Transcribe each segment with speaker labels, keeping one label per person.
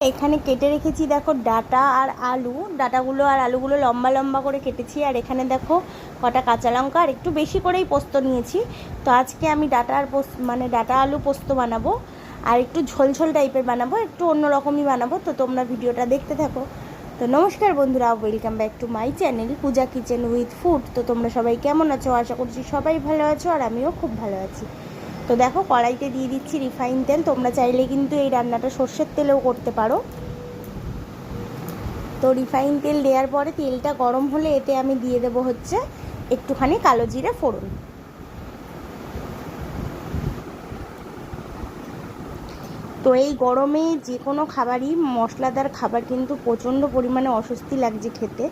Speaker 1: এখানে কেটে রেখেছি দেখো ডাটা আর আলু। ডাটাগুলো আর আলুগুলো লম্বা লম্বা করে কেটেছি। আর এখানে দেখো কটা কাঁচা লঙ্কা আর একটু বেশি করেই পোস্ত নিয়েছি। তো আজকে আমি ডাটা আর পোস্ত মানে ডাটা আলু পোস্ত বানাবো। আর একটু ঝোল ঝোল টাইপের বানাবো, একটু অন্যরকমই বানাবো। তো তোমরা ভিডিওটা দেখতে থাকো। তো নমস্কার বন্ধুরা welcome back to my channel Puja kitchen with food তো তোমরা সবাই কেমন আছো? আশা করছি সবাই ভালো আছো আর আমিও খুব ভালো আছি। তো দেখো কড়াইতে দিয়ে দিচ্ছি রিফাইন তেল। তোমরা চাইলে কিন্তু এই রান্নাটা সর্ষের তেলেও করতে পারো। তো রিফাইন তেল দেওয়ার পরে তেলটা গরম হলে এতে আমি দিয়ে দেবো হচ্ছে একটুখানি কালো জিরে ফোড়ন। তো এই গরমে যে কোনো খাবারই মশলাদার খাবার কিন্তু প্রচণ্ড পরিমাণে অস্বস্তি লাগছে খেতে।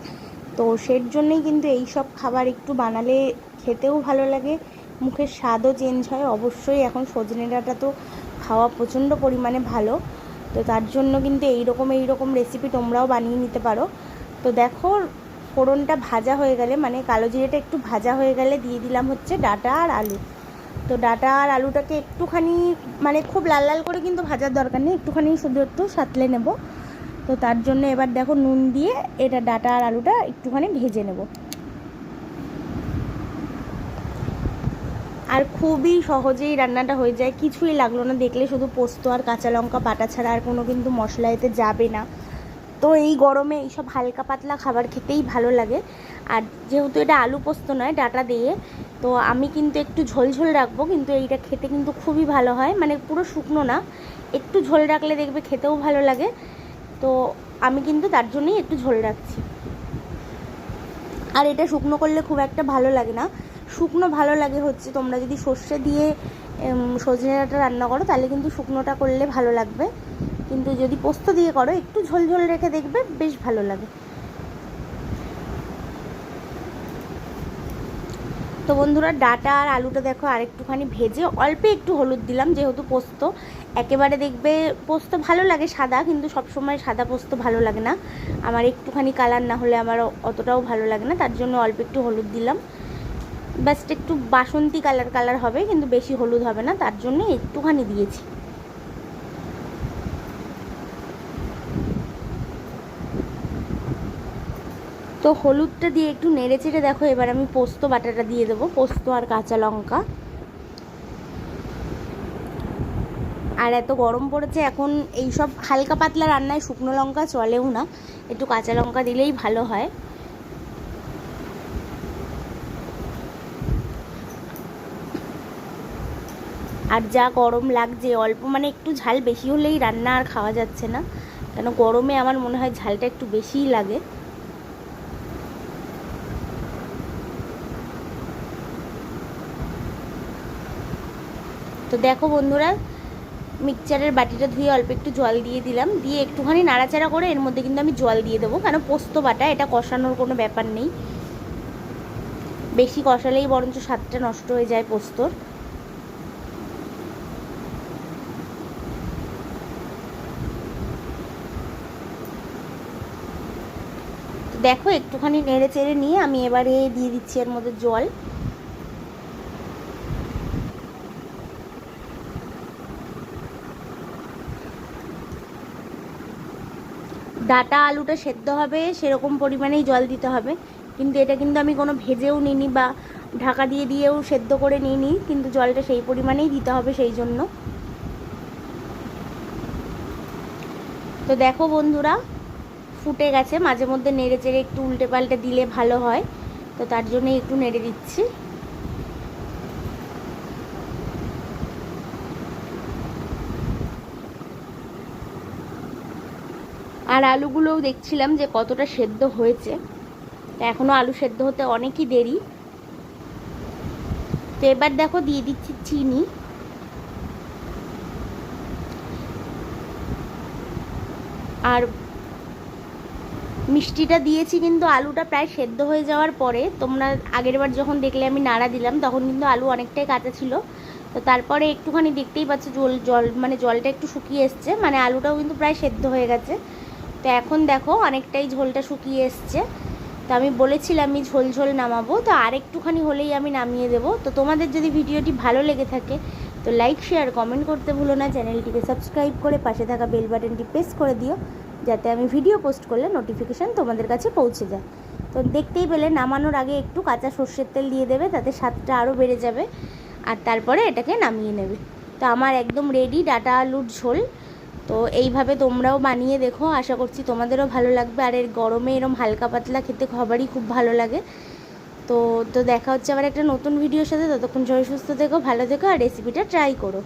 Speaker 1: তো সের জন্যই কিন্তু এই সব খাবার একটু বানালে খেতেও ভালো লাগে। মুখের স্বাদও চেঞ্জ হয়। অবশ্যই এখন সজনে ডাঁটা তো খাওয়া প্রচণ্ড পরিমাণে ভালো। তো তার জন্য কিন্তু এই রকম এই রকম রেসিপি তোমরাও বানিয়ে নিতে পারো। তো দেখো, ফোড়নটা ভাজা হয়ে গেলে মানে কালো জিরেটা একটু ভাজা হয়ে গেলে দিয়ে দিলাম হচ্ছে ডাটা আর আলু। তো ডাটা আর আলুটাকে একটুখানি মানে খুব লাল লাল করে কিন্তু ভাজার দরকার নেই, একটুখানি শুধু একটু সাতলে নেব। তো তার জন্য এবার দেখো নুন দিয়ে এটা ডাটা আর আলুটা একটুখানি ভেজে নেব। আর খুবই সহজেই রান্নাটা হয়ে যায়। কিছুই লাগল না। দেখলে শুধু পোস্ত আর কাঁচা লঙ্কা, বাটা ছাড়া আর কোনো কিন্তু মশলা এতে যাবে না। তো এই গরমে এইসব হালকা পাতলা খাবার খেতেই ভালো লাগে। আর যেহেতু এটা আলু পোস্ত নয়, ডাটা দিয়ে, তো আমি কিন্তু একটু ঝোল ঝোল রাখব, কিন্তু এইটা খেতে কিন্তু খুবই ভালো হয়। মানে পুরো শুকনো না। একটু ঝোল রাখলে দেখবে খেতেও ভালো লাগে। তো আমি কিন্তু তার জন্যই একটু ঝোল রাখছি। আর এটা শুকনো করলে খুব একটা ভালো লাগে না। শুকনো ভালো লাগে হচ্ছে। তোমরা যদি সর্ষে দিয়ে সজনে ডাঁটা রান্না করো, তাহলে কিন্তু শুকনোটা করলে ভালো লাগবে। কিন্তু যদি পোস্ত দিয়ে করো, একটু ঝোল ঝোল রেখে দেখবে, বেশ ভালো লাগে। তো বন্ধুরা, ডাটা আর আলুটা দেখো আরেকটুখানি ভেজে অল্প একটু হলুদ দিলাম, যেহেতু পোস্ত। একেবারে দেখবে পোস্ত ভালো লাগে সাদা, কিন্তু সবসময় সাদা পোস্ত ভালো লাগে না। আমার একটুখানি কালার না হলে আমার অতটাও ভালো লাগে না, তার জন্য অল্প একটু হলুদ দিলাম। জাস্ট একটু বাসন্তী কালার কালার হবে, কিন্তু বেশি হলুদ হবে না, তার জন্য একটুখানি দিয়েছি। তো হলুদটা দিয়ে একটু নেড়ে চেড়ে দেখো, এবার আমি পোস্ত বাটাটা দিয়ে দেবো, পোস্ত আর কাঁচা লঙ্কা। আর এত গরম পড়েছে, এখন এই সব হালকা পাতলা রান্নায় শুকনো লঙ্কা চলেও না, একটু কাঁচা লঙ্কা দিলেই ভালো হয়। আর যা গরম লাগছে, অল্প মানে একটু ঝাল বেশি হলেই রান্না আর খাওয়া যাচ্ছে না। কেন গরমে আমার মনে হয় ঝালটা একটু বেশিই লাগে। তো দেখো বন্ধুরা, মিক্সচারের বাটিটা ধুয়ে অল্প একটু জল দিয়ে দিলাম। দিয়ে একটুখানি নাড়াচাড়া করে এর মধ্যে কিন্তু আমি জল দিয়ে দেবো, কেন পোস্ত বাটা, এটা কষানোর কোনো ব্যাপার নেই। বেশি কষালেই বরঞ্চ স্বাদটা নষ্ট হয়ে যায় পোস্তর। দেখো, একটুখানি নেড়ে চেড়ে নিয়ে আমি এবারে দিয়ে দিচ্ছি এর মধ্যে জল। ডাটা আলুটা সেদ্ধ হবে, সেরকম পরিমাণেই জল দিতে হবে। কিন্তু এটা কিন্তু আমি কোনো ভেজেও নিইনি বা ঢাকা দিয়ে দিয়েও সেদ্ধ করে নিইনি, কিন্তু জলটা সেই পরিমাণেই দিতে হবে সেই জন্য। তো দেখো বন্ধুরা ফুটে গেছে, মাঝে মধ্যে নেড়ে চেড়ে একটু উল্টে পাল্টে দিলে ভালো হয়। তো তার জন্য একটু নেড়ে দিচ্ছি। আর আলুগুলোও দেখছিলাম যে কতটা সেদ্ধ হয়েছে। তো এখনও আলু সেদ্ধ হতে অনেকই দেরি। তো এবার দেখো দিয়ে দিচ্ছি চিনি। আর মিষ্টিটা দিয়েছি কিন্তু আলুটা প্রায় সেদ্ধ হয়ে যাওয়ার পরে, তোমরা আগের বার যখন দেখলে আমি নাড়া দিলাম, তখন কিন্তু আলু অনেকটাই কাঁচা ছিল। তো তারপরে একটুখানি দেখতেই পাচ্ছ জল জল মানে জলটা একটু শুকিয়ে এসছে মানে আলুটাও কিন্তু প্রায় সেদ্ধ হয়ে গেছে। তো এখন দেখো অনেকটাই ঝোলটা শুকিয়ে এসছে। তো আমি বলেছিলাম আমি ঝোল ঝোল নামাবো, তো আর একটুখানি হলেই আমি নামিয়ে দেবো। তো তোমাদের যদি ভিডিওটি ভালো লেগে থাকে, তো লাইক শেয়ার কমেন্ট করতে ভুলো না, চ্যানেলটিকে সাবস্ক্রাইব করে পাশে থাকা বেল বাটনটি প্রেস করে দিও। যাতে আমি ভিডিও পোস্ট করলে নোটিফিকেশান তোমাদের কাছে পৌঁছে যায়। তো দেখতেই পেলে, নামানোর আগে একটু কাঁচা সর্ষের তেল দিয়ে দেবে, তাতে স্বাদটা আরও বেড়ে যাবে, আর তারপরে এটাকে নামিয়ে নেবে। তো আমার একদম রেডি ডাটা আলুর ঝোল। তো এইভাবে তোমরাও বানিয়ে দেখো, আশা করছি তোমাদেরও ভালো লাগবে। আর এর গরমে এরম হালকা পাতলা খেতে খাবারই খুব ভালো লাগে। তো তো দেখা হচ্ছে আবার একটা নতুন ভিডিওর সাথে। ততক্ষণ সবাই সুস্থ থেকো, ভালো থেকো, আর রেসিপিটা ট্রাই করো।